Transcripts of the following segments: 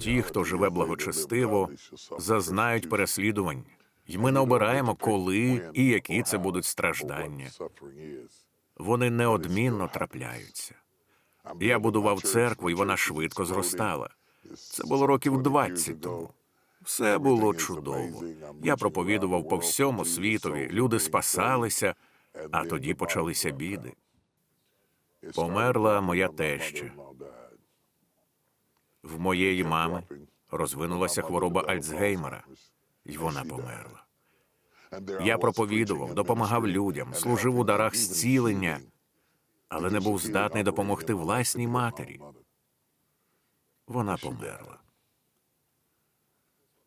Ті, хто живе благочестиво, зазнають переслідувань, і ми не обираємо, коли і які це будуть страждання. Вони неодмінно трапляються. Я будував церкву, і вона швидко зростала. Це було років 20 тому. Все було чудово. Я проповідував по всьому світові, люди спасалися, а тоді почалися біди. Померла моя теща. В моєї мами розвинулася хвороба Альцгеймера, і вона померла. Я проповідував, допомагав людям, служив у дарах зцілення, але не був здатний допомогти власній матері. Вона померла.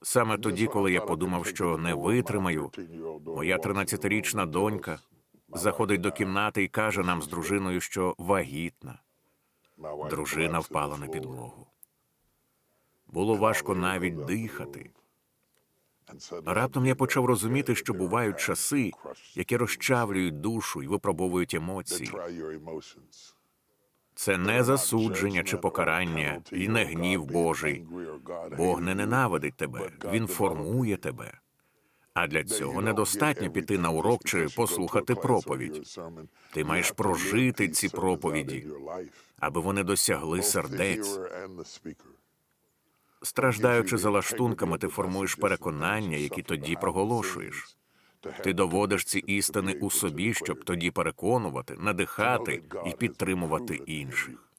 Саме тоді, коли я подумав, що не витримаю, моя 13-річна донька заходить до кімнати і каже нам з дружиною, що вагітна. Дружина впала на підлогу. Було важко навіть дихати. Раптом я почав розуміти, що бувають часи, які розчавлюють душу і випробовують емоції. Це не засудження чи покарання, і не гнів Божий. Бог не ненавидить тебе, він формує тебе. А для цього недостатньо піти на урок чи послухати проповідь. Ти маєш прожити ці проповіді, аби вони досягли сердець. Страждаючи за лаштунками, ти формуєш переконання, які тоді проголошуєш. Ти доводиш ці істини у собі, щоб тоді переконувати, надихати і підтримувати інших.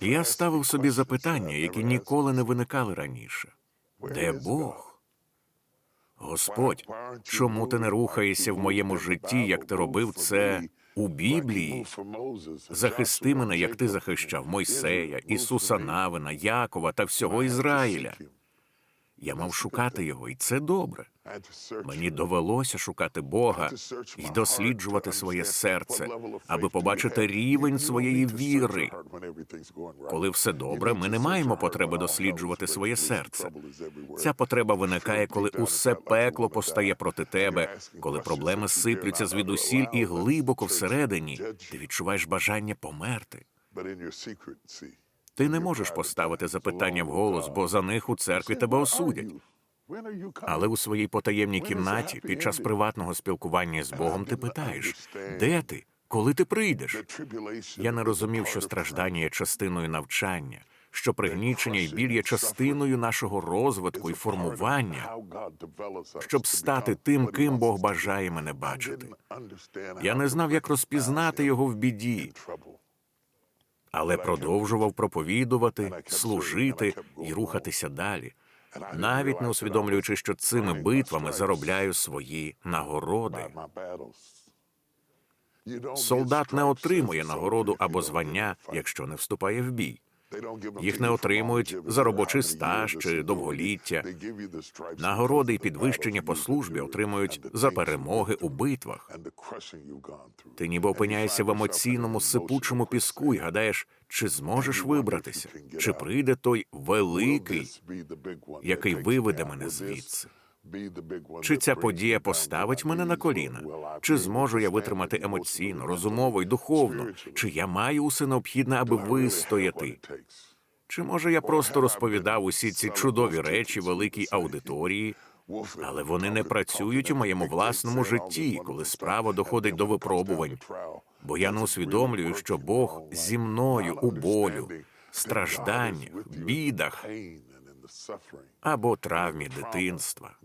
Я ставив собі запитання, які ніколи не виникали раніше. Де Бог? Господь, чому ти не рухаєшся в моєму житті, як ти робив це у Біблії? Захисти мене, як ти захищав Мойсея, Ісуса Навина, Якова та всього Ізраїля. Я мав шукати його, і це добре. Мені довелося шукати Бога і досліджувати своє серце, аби побачити рівень своєї віри. Коли все добре, ми не маємо потреби досліджувати своє серце. Ця потреба виникає, коли усе пекло постає проти тебе, коли проблеми сиплються звідусіль і глибоко всередині. Ти відчуваєш бажання померти. Ти не можеш поставити запитання вголос, бо за них у церкві тебе осудять. Але у своїй потаємній кімнаті під час приватного спілкування з Богом ти питаєш, де ти? Коли ти прийдеш? Я не розумів, що страждання є частиною навчання, що пригнічення і біль є частиною нашого розвитку і формування, щоб стати тим, ким Бог бажає мене бачити. Я не знав, як розпізнати його в біді, але продовжував проповідувати, служити і рухатися далі, навіть не усвідомлюючи, що цими битвами заробляю свої нагороди. Солдат не отримує нагороду або звання, якщо не вступає в бій. Їх не отримують за робочий стаж чи довголіття. Нагороди і підвищення по службі отримують за перемоги у битвах. Ти ніби опиняєшся в емоційному сипучому піску і гадаєш, чи зможеш вибратися, чи прийде той великий, який виведе мене звідси. Чи ця подія поставить мене на коліна? Чи зможу я витримати емоційно, розумово і духовно? Чи я маю усе необхідне, аби вистояти? Чи може я просто розповідав усі ці чудові речі великій аудиторії, але вони не працюють у моєму власному житті, коли справа доходить до випробувань? Бо я не усвідомлюю, що Бог зі мною у болю, стражданнях, бідах або травмі дитинства.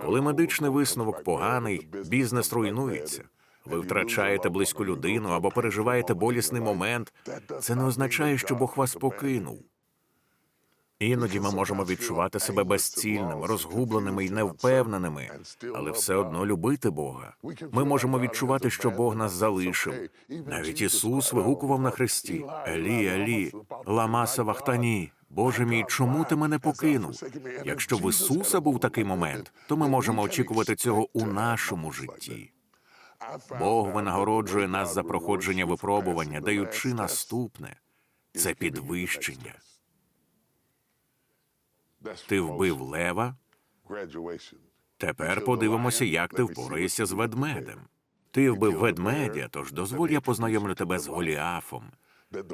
Коли медичний висновок поганий, бізнес руйнується. Ви втрачаєте близьку людину або переживаєте болісний момент. Це не означає, що Бог вас покинув. Іноді ми можемо відчувати себе безцільними, розгубленими і невпевненими, але все одно любити Бога. Ми можемо відчувати, що Бог нас залишив. Навіть Ісус вигукував на хресті Елі, Елі, ламаса вахтані. Боже мій, чому ти мене покинув? Якщо в Ісуса був такий момент, то ми можемо очікувати цього у нашому житті. Бог винагороджує нас за проходження випробування, даючи наступне це підвищення. Ти вбив лева. Тепер подивимося, як ти впораєшся з ведмедем. Ти вбив ведмедя, тож дозволь я познайомлю тебе з Голіафом.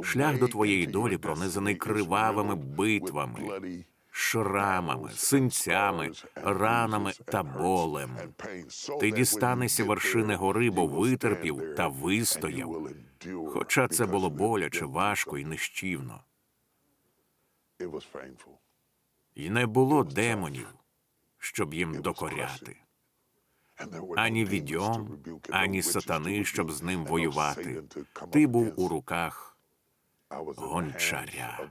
Шлях до твоєї долі пронизаний кривавими битвами, шрамами, синцями, ранами та болем. Ти дістанешся вершини гори, бо витерпів та вистояв. Хоча це було боляче, важко і нищівно. І не було демонів, щоб їм докоряти. Ані відьом, ані сатани, щоб з ним воювати. Ти був у руках гончаря.